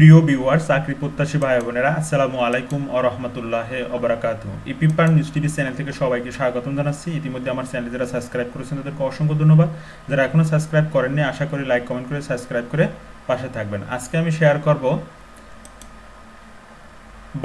প্রিয় ভিউয়ার চাকরি প্রত্যাশী ভাই বোনেরা, আসসালামু আলাইকুম ও রহমতুল্লাহ অবরাকাত ইপিপার নিউজ টিভি চ্যানেল থেকে সবাইকে স্বাগতম জানাচ্ছি। ইতিমধ্যে আমার চ্যানেল যারা সাবস্ক্রাইব করেছেন, তাদেরকে অসংখ্য ধন্যবাদ। যারা এখনও সাবস্ক্রাইব করেননি, আশা করি লাইক কমেন্ট করে সাবস্ক্রাইব করে পাশে থাকবেন। আজকে আমি শেয়ার করব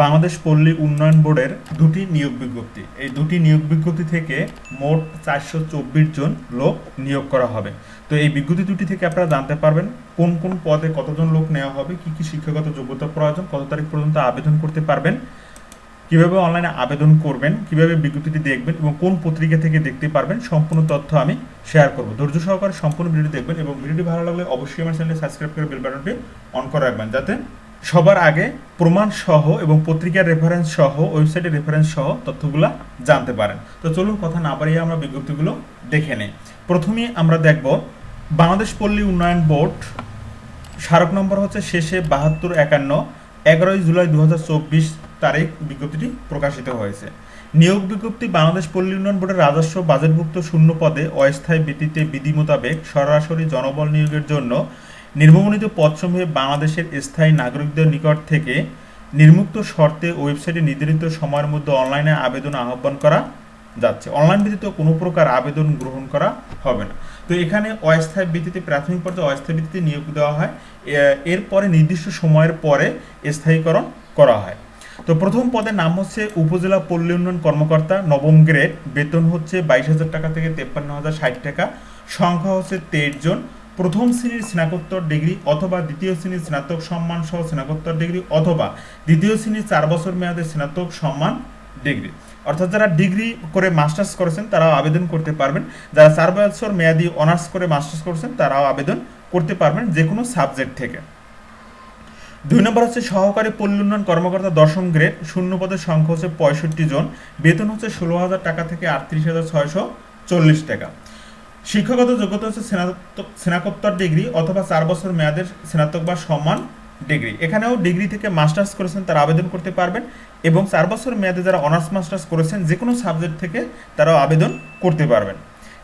বাংলাদেশ পল্লী উন্নয়ন বোর্ডের দুটি নিয়োগ বিজ্ঞপ্তি। এই দুটি নিয়োগ বিজ্ঞপ্তি থেকে মোট চারশো চব্বিশ জন লোক নিয়োগ করা হবে। তো এই বিজ্ঞপ্তি দুটি থেকে আপনারা জানতে পারবেন কোন কোন পদে কতজন লোক নেওয়া হবে, কি কি শিক্ষাগত যোগ্যতা প্রয়োজন, কত তারিখ পর্যন্ত আবেদন করতে পারবেন, কীভাবে অনলাইনে আবেদন করবেন, কীভাবে বিজ্ঞপ্তিটি দেখবেন এবং কোন পত্রিকা থেকে দেখতে পারবেন, সম্পূর্ণ তথ্য আমি শেয়ার করব। ধৈর্য সহকারে সম্পূর্ণ ভিডিওটি দেখবেন এবং ভিডিওটি ভালো লাগলে অবশ্যই আমার চ্যানেলে সাবস্ক্রাইব করে বেল বাটনটি অন করে রাখবেন, যাতে সবার আগে প্রমাণ সহ এবং পত্রিকার রেফারেন্স সহ ওয়েবসাইটের রেফারেন্স সহ তথ্যগুলো জানতে পারেন। তো চলুন কথা না বাড়িয়ে আমরা বিজ্ঞপ্তিগুলো দেখে নিই। প্রথমেই আমরা দেখব, বাংলাদেশ পল্লী উন্নয়ন বোর্ড স্মারক নম্বর হচ্ছে শেষে বাহাত্তর একান্ন, এগারোই জুলাই দু হাজার চব্বিশ তারিখ বিজ্ঞপ্তিটি প্রকাশিত হয়েছে। নিয়োগ বিজ্ঞপ্তি বাংলাদেশ পল্লী উন্নয়ন বোর্ডের রাজস্ব বাজেটভুক্ত শূন্য পদে অস্থায়ী ভিত্তিতে বিধি মোতাবেক সরাসরি জনবল নিয়োগের জন্য নির্মমনিত পদসমূহে বাংলাদেশের স্থায়ী নাগরিকদের নিকট থেকে নির্মুক্ত শর্তে ওয়েবসাইটে নির্ধারিত সময়ের মধ্যে অনলাইনে আবেদন আহ্বান করা যাচ্ছে। অনলাইন ভিত্তিতে কোনো প্রকার আবেদন গ্রহণ করা হবে না। তো এখানে অস্থায়ী ভিত্তিতে, প্রাথমিক পর্যায়ে অস্থায়ী ভিত্তিতে নিয়োগ দেওয়া হয়। এরপরে নির্দিষ্ট সময়ের পরে স্থায়ীকরণ করা হয়। তো প্রথম পদের নাম হচ্ছে উপজেলা পল্লী উন্নয়ন কর্মকর্তা, নবম গ্রেড। বেতন হচ্ছে বাইশ হাজার টাকা থেকে তেপ্পান্ন হাজার ষাট টাকা। সংখ্যা হচ্ছে তেইশ জন। প্রথম শ্রেণির স্নাতকোত্তর ডিগ্রি অথবা দ্বিতীয় শ্রেণির স্নাতক সম্মান সহ স্নাতকোত্তর ডিগ্রি অথবা দ্বিতীয় শ্রেণির চার বছর মেয়াদের স্নাতক সম্মান ডিগ্রি। অর্থাৎ যারা ডিগ্রি করে মাস্টার্স করেছেন, তারাও আবেদন করতে পারবেন। যারা চার বছর মেয়াদি অনার্স করে মাস্টার্স করেছেন, তারাও আবেদন করতে পারবেন যে কোনো সাবজেক্ট থেকে। দুই নম্বর হচ্ছে সহকারী পল্লী উন্নয়ন কর্মকর্তা দশম গ্রেড, শূন্য পদের সংখ্যা হচ্ছে পঁয়ষট্টি জন। বেতন হচ্ছে ষোলো হাজার টাকা থেকে আটত্রিশ হাজার ছয়শো চল্লিশ টাকা। শিক্ষাগত যোগ্যতা হচ্ছে স্নাতক স্নাতকোত্তর ডিগ্রি অথবা চার বছর মেয়াদের স্নাতক বা সম্মান ডিগ্রি। এখানেও ডিগ্রি থেকে মাস্টার্স করেছেন, তারা আবেদন করতে পারবেন এবং চার বছর মেয়াদে যারা অনার্স, মাস্টার্স করেছেন যে কোনো সাবজেক্ট থেকে তারাও আবেদন করতে পারবেন।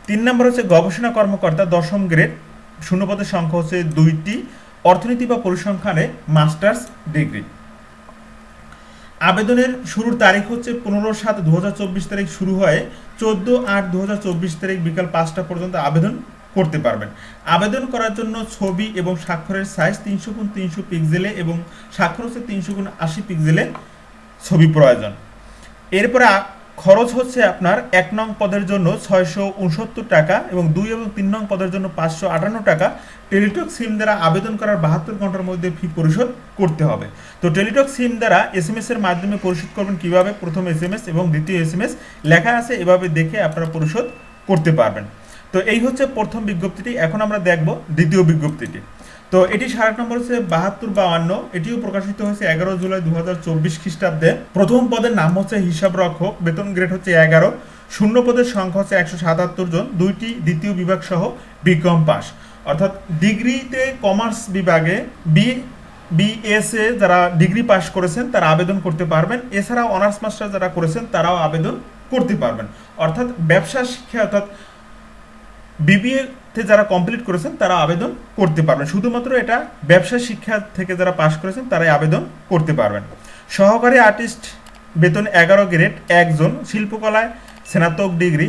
তিন নম্বর হচ্ছে গবেষণা কর্মকর্তা, দশম গ্রেড। শূন্যপদের সংখ্যা হচ্ছে দুইটি। অর্থনীতি বা পরিসংখ্যানে মাস্টার্স ডিগ্রি। আবেদনের শুরুর তারিখ হচ্ছে পনেরো সাত দু তারিখ শুরু হয়, চোদ্দ আট দু তারিখ বিকাল পাঁচটা পর্যন্ত আবেদন করতে পারবেন। আবেদন করার জন্য ছবি এবং স্বাক্ষরের সাইজ তিনশো গুণ তিনশো পিক্সেলে এবং স্বাক্ষর হচ্ছে তিনশো গুণ আশি পিক্সেলে ছবি প্রয়োজন। এরপরে খরচ হচ্ছে আপনার এক নং পদের জন্য ছয়শো উনসত্তর টাকা এবং দুই এবং তিন নং পদের জন্য পাঁচশো আটান্ন টাকা। টেলিটক সিম দ্বারা আবেদন করার বাহাত্তর ঘণ্টার মধ্যে ফি পরিশোধ করতে হবে। তো টেলিটক সিম দ্বারা এস এম এর মাধ্যমে পরিশোধ করবেন কীভাবে? প্রথম এস এম এস এবং দ্বিতীয় এস এম এস লেখা আছে, এভাবে দেখে আপনারা পরিশোধ করতে পারবেন। তো এই হচ্ছে প্রথম বিজ্ঞপ্তিটি। এখন আমরা দেখব দ্বিতীয় বিজ্ঞপ্তিটি। তো এটি সাড়ে নম্বর হচ্ছে বাহাত্তর বাউান্ন এটিও প্রকাশিত হয়েছে এগারো জুলাই দু হাজার চব্বিশ খ্রিস্টাব্দে। প্রথম পদের নাম হচ্ছে হিসাব রক্ষক, বেতন গ্রেড হচ্ছে এগারো। শূন্য পদের সংখ্যা হচ্ছে একশো সাতাত্তর জন। দুইটি দ্বিতীয় বিভাগ সহ বিকম পাস অর্থাৎ ডিগ্রিতে কমার্স বিভাগে বি, বিএসএ যারা ডিগ্রি পাস করেছেন, তারা আবেদন করতে পারবেন। এছাড়াও অনার্স মাস্টার যারা করেছেন, তারাও আবেদন করতে পারবেন। অর্থাৎ ব্যবসা শিক্ষা অর্থাৎ বিবিএ তে যারা কমপ্লিট করেছেন, তারা আবেদন করতে পারবেন। শুধুমাত্র এটা ব্যবসা শিক্ষা থেকে যারা পাশ করেছেন, তারাই আবেদন করতে পারবেন। সহকারী আর্টিস্ট বেতন এগারো গ্রেড একজন শিল্পকলায় স্নাতক ডিগ্রি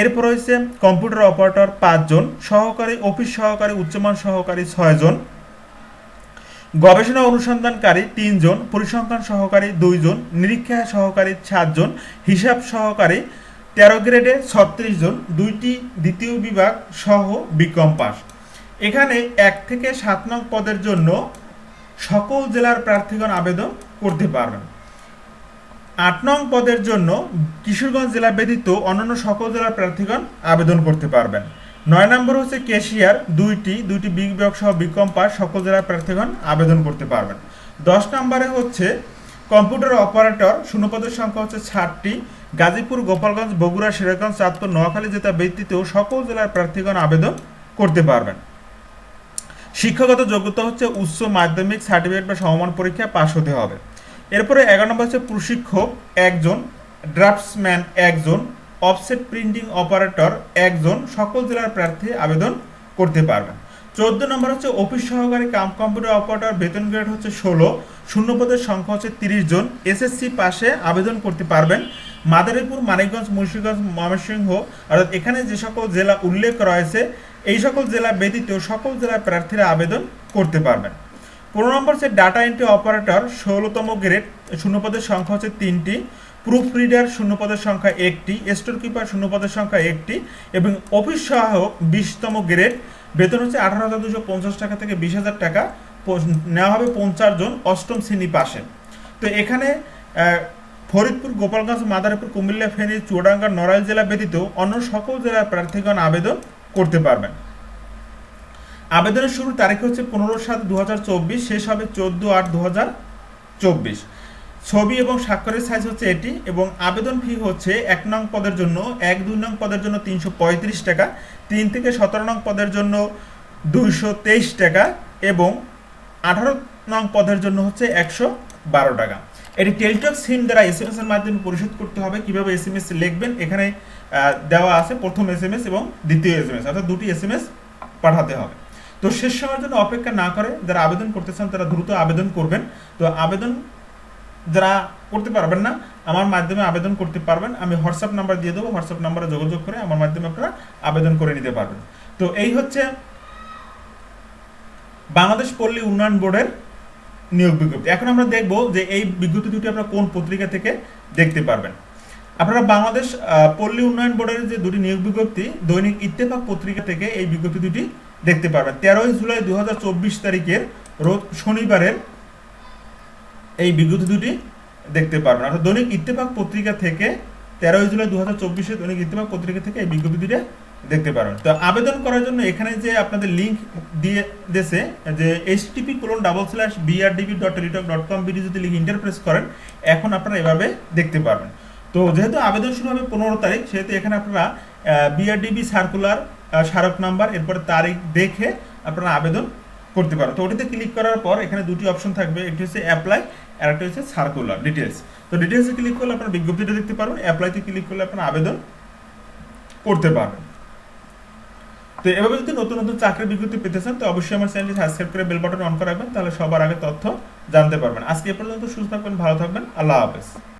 এরপর হয়েছে কম্পিউটার অপারেটর পাঁচজন, সহকারী অফিস সহকারী, উচ্চমান সহকারী ছয়জন। গবেষণা অনুসন্ধানকারী তিনজন, পরিসংখ্যান সহকারী দুইজন, নিরীক্ষা সহকারী সাতজন, হিসাব সহকারী তেরো গ্রেডে ছত্রিশ জন, দুইটি দ্বিতীয় বিভাগ সহ বিকম পাস এখানে এক থেকে সাত নং পদের জন্য সকল জেলার প্রার্থীগণ আবেদন করতে পারবেন। আট নং পদের জন্য কিশোরগঞ্জ জেলা ব্যতীত অন্যান্য সকল জেলার প্রার্থীগণ আবেদন করতে পারবেন। নয় নম্বর হচ্ছে কেশিয়ার, দুইটি দুইটি বিগ বিভাগ সহ বিকম পাস সকল জেলার প্রার্থীগণ আবেদন করতে পারবেন। দশ নম্বরে হচ্ছে কম্পিউটার অপারেটর, শূন্যপদের সংখ্যা হচ্ছে ষাটটি। গাজীপুর, গোপালগঞ্জ, বগুড়া, সিরাজগঞ্জ, চাঁদপুর, নোয়াখালী জেলা ব্যতীত সকল জেলার প্রার্থীগণ আবেদন করতে পারবেন। শিক্ষাগত যোগ্যতা হচ্ছে উচ্চ মাধ্যমিক, সার্টিফিকেট বা সমমান পরীক্ষা পাশ হতে হবে। এরপরে এগারো নম্বর হচ্ছে প্রশিক্ষক একজন, ড্রাফটসম্যান একজন, অফসেট প্রিন্টিং অপারেটর একজন, সকল জেলার প্রার্থী আবেদন করতে পারবেন। চোদ্দ নম্বর হচ্ছে অফিস সহকারী কাম কম্পিউটার অপারেটর, বেতন গ্রেড হচ্ছে ষোলো। শূন্য পদের সংখ্যা হচ্ছে তিরিশ জন। এসএসসি পাশে আবেদন করতে পারবেন। মাদারীপুর, মানিকগঞ্জ, মুন্সিগঞ্জ, ময়মনসিংহ অর্থাৎ এখানে যে সকল জেলা উল্লেখ রয়েছে, এই সকল জেলা ব্যতীত সকল জেলার প্রার্থীরা আবেদন করতে পারবেন। পনেরো নম্বর হচ্ছে ডাটা এন্ট্রি অপারেটর ষোলোতম গ্রেড শূন্যপদের সংখ্যা হচ্ছে তিনটি। প্রুফ রিডার শূন্যপদের সংখ্যা একটি। স্টোর কিপার শূন্যপদের সংখ্যা একটি। এবং অফিস সহায়ক, বিশতম গ্রেড বেতন হচ্ছে আঠারো হাজার দুশো পঞ্চাশ টাকা থেকে বিশ হাজার টাকা। নেওয়া হবে পঞ্চাশ জন অষ্টম শ্রেণি পাশে। তো এখানে ফরিদপুর, গোপালগঞ্জ, মাদারীপুর, কুমিল্লা, ফেনী, চুয়াডাঙ্গা, নড়াইল জেলা ব্যতীত অন্য সকল জেলার প্রার্থীগণ আবেদন করতে পারবেন। আবেদনের শুরুর তারিখ হচ্ছে পনেরো সাত দু শেষ হবে চোদ্দ আট দু হাজার চব্বিশ। ছবি এবং স্বাক্ষরের সাইজ হচ্ছে এটি এবং আবেদন ফি হচ্ছে এক নং পদের জন্য এক, দুই নং পদের জন্য তিনশো পঁয়ত্রিশ টাকা, তিন থেকে সতেরো নং পদের জন্য দুইশো তেইশ টাকা এবং আঠারো নং পদের জন্য হচ্ছে একশো বারো টাকা। এটি টেলটক সিম দ্বারা এস এম এর মাধ্যমে পরিশোধ করতে হবে। কীভাবে এস এম এস লিখবেন? এখানে দেওয়া আছে প্রথম এস এম এস এবং দ্বিতীয় এস এম এস অর্থাৎ দুটি এস এম এস পাঠাতে হবে। তো শেষ সময়ের জন্য অপেক্ষা না করে, যারা আবেদন করতে চান তারা দ্রুত আবেদন করবেন। তো আবেদন যারা করতে পারবেন না, আমার মাধ্যমে আবেদন করতে পারবেন। আমি হোয়াটসঅ্যাপ নাম্বার দিয়ে দেবো হোয়াটসঅ্যাপ নাম্বারে যোগাযোগ করে আমার মাধ্যমে আপনারা আবেদন করে নিতে পারবেন। তো এই হচ্ছে বাংলাদেশ পল্লী উন্নয়ন বোর্ডের নিয়োগ বিজ্ঞপ্তি। এখন আমরা দেখব যে এই বিজ্ঞপ্তি দুটি আপনারা কোন পত্রিকা থেকে দেখতে পারবেন। আপনারা বাংলাদেশ পল্লী উন্নয়ন বোর্ডের যে দুটি নিয়োগ বিজ্ঞপ্তি, দৈনিক ইত্তেফাক পত্রিকা থেকে এই বিজ্ঞপ্তি দুটি দেখতে পারবেন। তেরোই জুলাই দু তারিখের রোজ শনিবারের এই বিজ্ঞপ্তি দুটি দেখতে পারবেন। অর্থাৎ দৈনিক ইত্তেফাক পত্রিকা থেকে তেরোই জুলাই দু হাজার চব্বিশে দৈনিক ইত্তেফাক পত্রিকা থেকে এই বিজ্ঞপ্তি দুটি দেখতে পারবেন। তো আবেদন করার জন্য এখানে যে আপনাদের লিঙ্ক দিয়ে দেশে যে H T P colon double slash BRDB dot Teletalk dot com BD যদি লিঙ্ক ইন্টারপ্রেস করেন, এখন আপনারা এভাবে দেখতে পারবেন। তো যেহেতু আবেদন শুরু হবে পনেরো তারিখ, সেহেতু এখানে আপনারা বিআরডিবি সার্কুলার স্মারক নাম্বার, এরপরে তারিখ দেখে আপনারা আবেদন করতে পারেন তো ওটিতে ক্লিক করার পর এখানে দুটি অপশন থাকবে, একটি হচ্ছে অ্যাপ্লাই আর একটা হচ্ছে সার্কুলার ডিটেলস তো ডিটেলসে ক্লিক করলে আপনার বিজ্ঞপ্তিটা দেখতে পারবেন অ্যাপ্লাইতে ক্লিক করলে আপনার আবেদন করতে পারবেন। তো এভাবে যদি নতুন নতুন চাকরির বিজ্ঞপ্তি পেতে চান, তো অবশ্যই আমার চ্যানেলটি সাবস্ক্রাইব করে বেল বাটন অন করে রাখবেন, তাহলে সবার আগে তথ্য জানতে পারবেন। আজকে এ পর্যন্ত সুস্থ থাকবেন, ভালো থাকবেন, আল্লাহ হাফেজ।